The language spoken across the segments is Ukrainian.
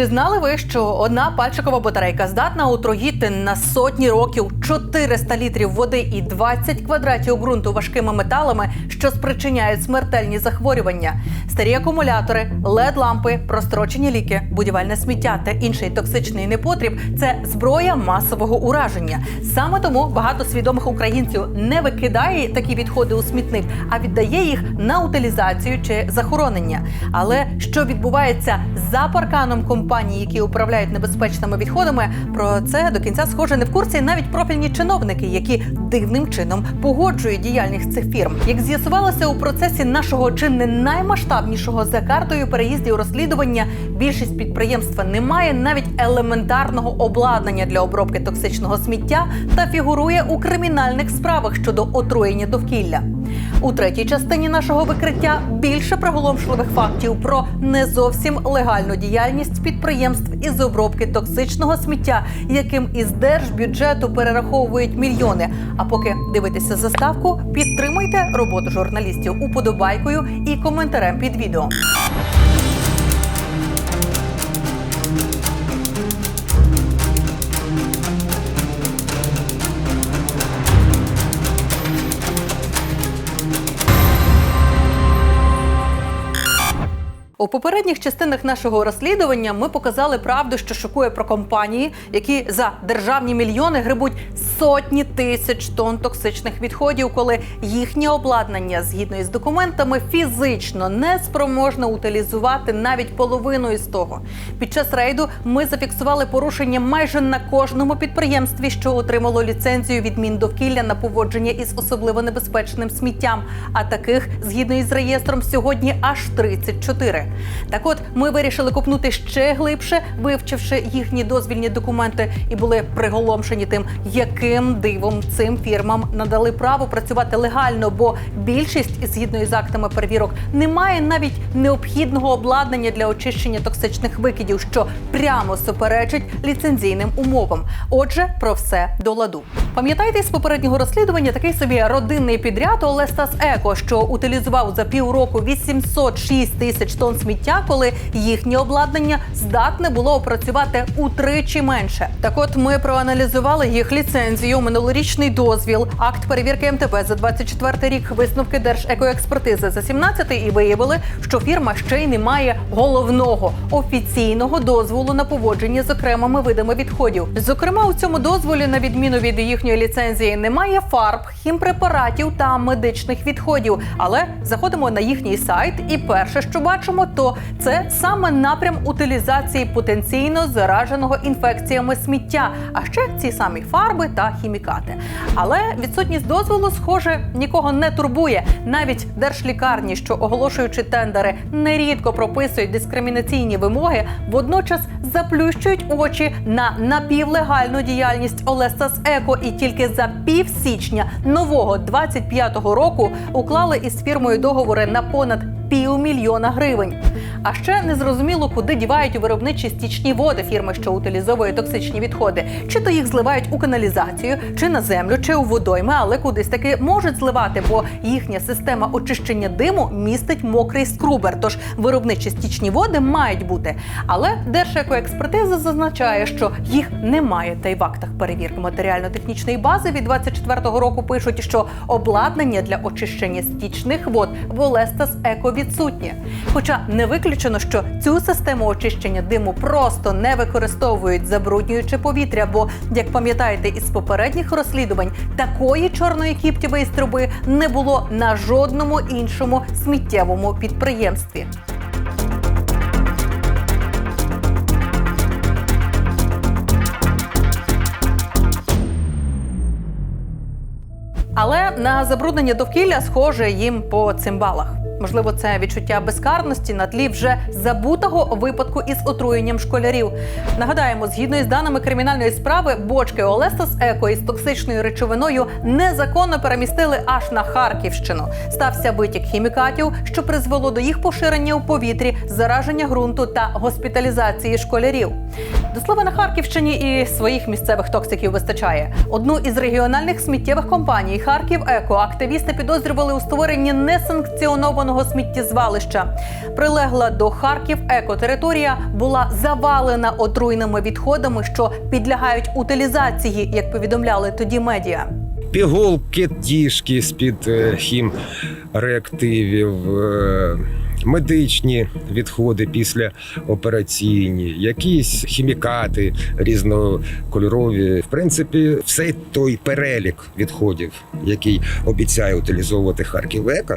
Чи знали ви, що одна пальчикова батарейка здатна отруїти на сотні років 400 літрів води і 20 квадратів ґрунту важкими металами, що спричиняють смертельні захворювання? Старі акумулятори, led лампи прострочені ліки, будівельне сміття та інший токсичний непотріб це зброя масового ураження. Саме тому багато свідомих українців не викидає такі відходи у смітник, а віддає їх на утилізацію чи захоронення. Але що відбувається за парканом компаній, які управляють небезпечними відходами, про це до кінця схоже не в курсі навіть профільні чиновники, які дивним чином погоджують діяльність цих фірм. Як з'ясувалося у процесі нашого чи не наймасштабнішого за картою переїздів розслідування, більшість підприємства не має навіть елементарного обладнання для обробки токсичного сміття та фігурує у кримінальних справах щодо отруєння довкілля. У третій частині нашого викриття більше приголомшливих фактів про не зовсім легальну діяльність підприємств із обробки токсичного сміття, яким із держбюджету перераховують мільйони. А поки дивитеся заставку, підтримуйте роботу журналістів уподобайкою і коментарем під відео. У попередніх частинах нашого розслідування ми показали правду, що шокує про компанії, які за державні мільйони грибуть сотні тисяч тонн токсичних відходів, коли їхнє обладнання, згідно із документами, фізично не спроможне утилізувати навіть половину із того. Під час рейду ми зафіксували порушення майже на кожному підприємстві, що отримало ліцензію від Міндовкілля на поводження із особливо небезпечним сміттям. А таких, згідно із реєстром, сьогодні аж 34. Так от ми вирішили копнути ще глибше, вивчивши їхні дозвільні документи, і були приголомшені тим, яким дивом цим фірмам надали право працювати легально, бо більшість, згідно із актами перевірок, не має навіть необхідного обладнання для очищення токсичних викидів, що прямо суперечить ліцензійним умовам. Отже, про все до ладу. Пам'ятаєте з попереднього розслідування такий собі родинний підряд Олестас Еко, що утилізував за півроку 806 тисяч тонн сміття, коли їхнє обладнання здатне було опрацювати утричі менше. Так, от ми проаналізували їх ліцензію, минулорічний дозвіл, акт перевірки МТБ за 24 рік, висновки Держекоекспертизи за 17 і виявили, що фірма ще й не має головного офіційного дозволу на поводження з окремими видами відходів. Зокрема, у цьому дозволі, на відміну від їхньої ліцензії, немає фарб, хімпрепаратів та медичних відходів. Але заходимо на їхній сайт, і перше, що бачимо, то це саме напрям утилізації потенційно зараженого інфекціями сміття, а ще ці самі фарби та хімікати. Але відсутність дозволу, схоже, нікого не турбує. Навіть держлікарні, що оголошуючи тендери, нерідко прописують дискримінаційні вимоги, водночас заплющують очі на напівлегальну діяльність Олестас Еко, і тільки за пів січня нового 25-го року уклали із фірмою договори на понад півмільйона гривень. А ще не зрозуміло, куди дівають у виробничі стічні води фірми, що утилізовує токсичні відходи. Чи то їх зливають у каналізацію, чи на землю, чи у водойми, але кудись таки можуть зливати, бо їхня система очищення диму містить мокрий скрубер. Тож виробничі стічні води мають бути. Але Держекоекспертиза зазначає, що їх немає. Та й в актах перевірки матеріально-технічної бази від 24-го року пишуть, що обладнання для очищення стічних вод в Олестас Еко відсутнє. Хоча не виключено, що цю систему очищення диму просто не використовують, забруднюючи повітря. Бо, як пам'ятаєте із попередніх розслідувань, такої чорної кіптєвої труби не було на жодному іншому сміттєвому підприємстві. Але на забруднення довкілля схоже їм по цимбалах. Можливо, це відчуття безкарності на тлі вже забутого випадку із отруєнням школярів. Нагадаємо, згідно із даними кримінальної справи, бочки Олестас Еко із токсичною речовиною незаконно перемістили аж на Харківщину. Стався витік хімікатів, що призвело до їх поширення у повітрі, зараження ґрунту та госпіталізації школярів. До слова на Харківщині і своїх місцевих токсиків вистачає. Одну із регіональних сміттєвих компаній Харків Еко активісти підозрювали у створенні несанкціонованого сміттєзвалища. Прилегла до Харків екотериторія була завалена отруйними відходами, що підлягають утилізації, як повідомляли тоді медіа. пігулки, тішки з-під е, хімреактивів, е, медичні відходи після операційні, якісь хімікати різнокольорові. В принципі, все той перелік відходів, який обіцяє утилізовувати Харків Еко,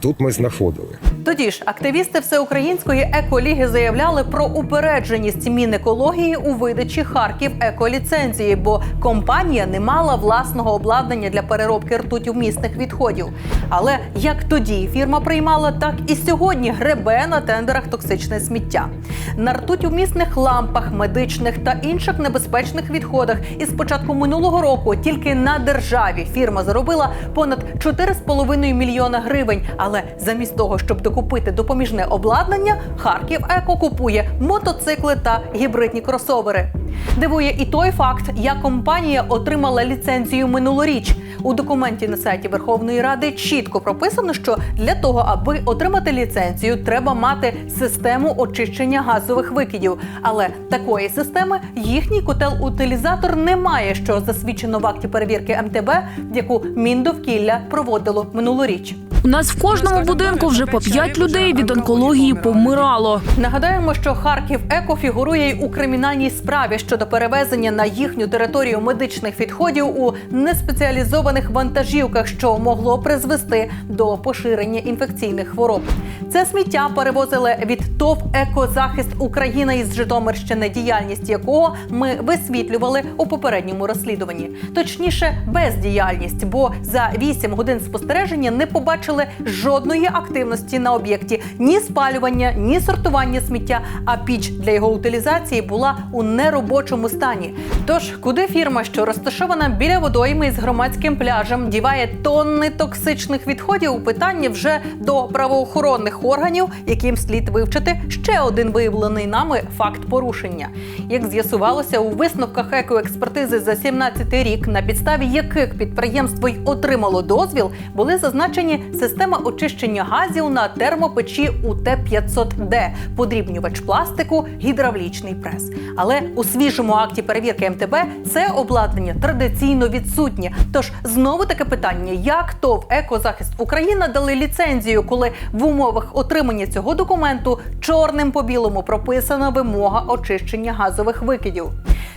тут ми знаходили. Тоді ж активісти всеукраїнської еколіги заявляли про упередженість Мінекології у видачі Харків еколіцензії, бо компанія не мала власного обладнання для переробки ртутівмісних відходів. Але як тоді фірма приймала, так і сьогодні гребе на тендерах токсичне сміття. На ртутівмісних лампах, медичних та інших небезпечних відходах із початку минулого року тільки на державі фірма заробила понад 4,5 мільйона гривень. Але замість того, щоб докупити допоміжне обладнання, Харків Еко купує мотоцикли та гібридні кросовери. Дивує і той факт, як компанія отримала ліцензію минулоріч. У документі на сайті Верховної Ради чітко прописано, що для того, аби отримати ліцензію, треба мати систему очищення газових викидів. Але такої системи їхній котел-утилізатор не має, що засвідчено в акті перевірки МТБ, яку Міндовкілля проводило минулоріч. У нас в кожному будинку вже по п'ять людей від онкології помирало. Нагадаємо, що Харків Еко фігурує й у кримінальній справі щодо перевезення на їхню територію медичних відходів у неспеціалізованих вантажівках, що могло призвести до поширення інфекційних хвороб. Це сміття перевозили від ТОВ Екозахист Україна із Житомирщини, діяльність якого ми висвітлювали у попередньому розслідуванні. Точніше, бездіяльність, бо за 8 годин спостереження не побачили жодної активності на об'єкті ні спалювання, ні сортування сміття. А піч для його утилізації була у неробочому стані. Тож, куди фірма, що розташована біля водойми з громадським пляжем, діває тонни токсичних відходів? Питання вже до правоохоронних органів, яким слід вивчити ще один виявлений нами факт порушення. Як з'ясувалося у висновках екоекспертизи за 17 рік, на підставі яких підприємство й отримало дозвіл, були зазначені система очищення газів на термопечі УТ-500Д, подрібнювач пластику, гідравлічний прес. Але у свіжому акті перевірки МТБ це обладнання традиційно відсутнє. Тож знову таке питання: як ТОВ Екозахист Україна дали ліцензію, коли в умовах отримання цього документу чорним по білому прописана вимога очищення газових викидів.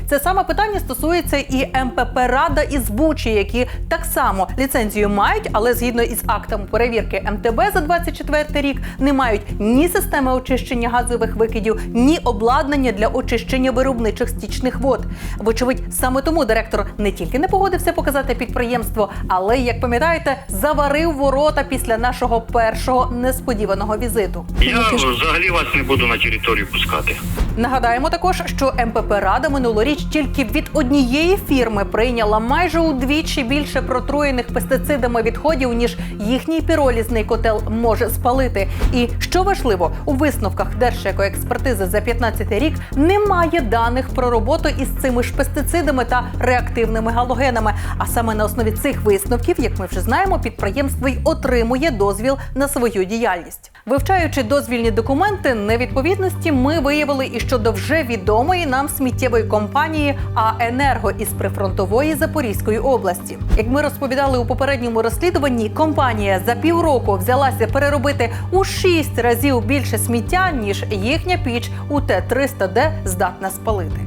Це саме питання стосується і МПП Рада із Бучі, які так само ліцензію мають, але згідно із актами перевірки МТБ за 24 рік не мають ні системи очищення газових викидів, ні обладнання для очищення виробничих стічних вод. Вочевидь, саме тому директор не тільки не погодився показати підприємство, але як пам'ятаєте, заварив ворота після нашого першого несподіваного візиту. Я взагалі вас не буду на територію пускати. Нагадаємо також, що МПП Рада минулоріч тільки від однієї фірми прийняла майже удвічі більше протруєних пестицидами відходів, ніж їхній піролізний котел може спалити. І що важливо, у висновках Держекоекспертизи за 15 рік немає даних про роботу із цими ж пестицидами та реактивними галогенами. А саме на основі цих висновків, як ми вже знаємо, підприємство й отримує дозвіл на свою діяльність. Вивчаючи дозвільні документи невідповідності, ми виявили і щодо вже відомої нам сміттєвої компанії «А-Енерго» із прифронтової Запорізької області. Як ми розповідали у попередньому розслідуванні, компанія за півроку взялася переробити у шість разів більше сміття, ніж їхня піч у Т-300Д здатна спалити.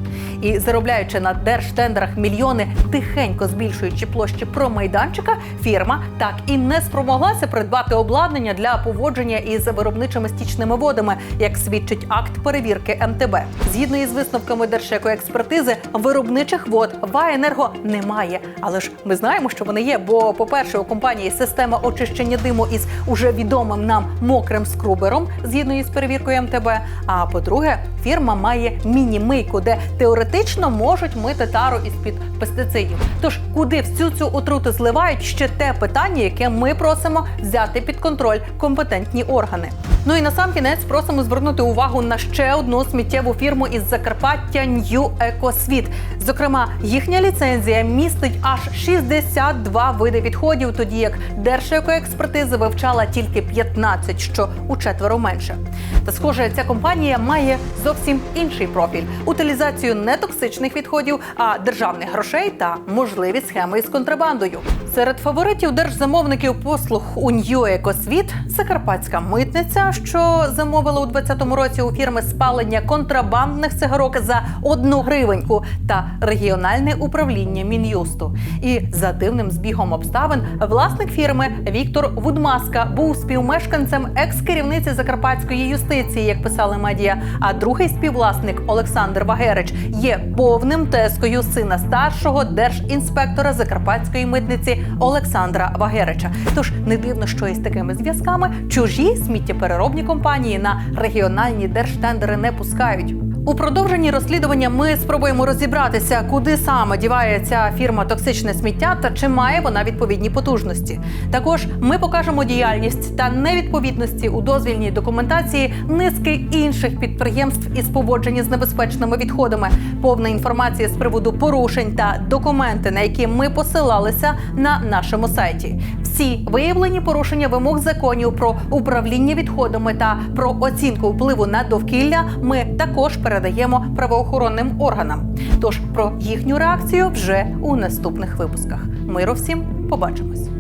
І заробляючи на держтендерах мільйони, тихенько збільшуючи площі промайданчика, фірма так і не спромоглася придбати обладнання для поводження із виробничими стічними водами, як свідчить акт перевірки МТБ. Згідно із висновками Держекоекспертизи, виробничих вод ВАЕнерго немає. Але ж ми знаємо, що вони є. Бо, по-перше, у компанії система очищення диму із уже відомим нам мокрим скрубером, згідно із перевіркою МТБ. А по-друге, фірма має міні-мийку, де теоретично можуть мити тару із під пестицидів. Тож куди всю цю отруту зливають ще те питання, яке ми просимо взяти під контроль компетентні органи. Ну і на сам кінець просимо звернути увагу на ще одну сміттєву фірму із Закарпаття New EcoSвіт. Зокрема, їхня ліцензія містить аж 62 види відходів, тоді як Держекоекспертиза вивчала тільки 15, що у четверо менше. Та схоже, ця компанія має зовсім інший профіль: утилізацію не токсичних відходів, а державних грошей та можливі схеми із контрабандою. Серед фаворитів держзамовників послуг у New Екосвіт Закарпатська митниця, що замовила у 2020 році у фірми спалення контрабандних цигарок за одну гривеньку, та регіональне управління мін'юсту. І за дивним збігом обставин власник фірми Віктор Вудмаска був співмешканцем екс-керівниці закарпатської юстиції, як писали медіа. А другий співвласник Олександр Вагерич є повним тескою сина старшого держінспектора закарпатської митниці Олександра Вагерича. Тож не дивно, що із такими зв'язками чужі сміттєпереробні компанії на регіональні держтендери не пускають. У продовженні розслідування ми спробуємо розібратися, куди саме діває ця фірма токсичне сміття та чи має вона відповідні потужності. Також ми покажемо діяльність та невідповідності у дозвільній документації низки інших підприємств із поводження з небезпечними відходами. Повна інформація з приводу порушень та документи, на які ми посилалися на нашому сайті. Всі виявлені порушення вимог законів про управління відходами та про оцінку впливу на довкілля ми також передаємо правоохоронним органам. Тож про їхню реакцію вже у наступних випусках. Миру всім побачимось.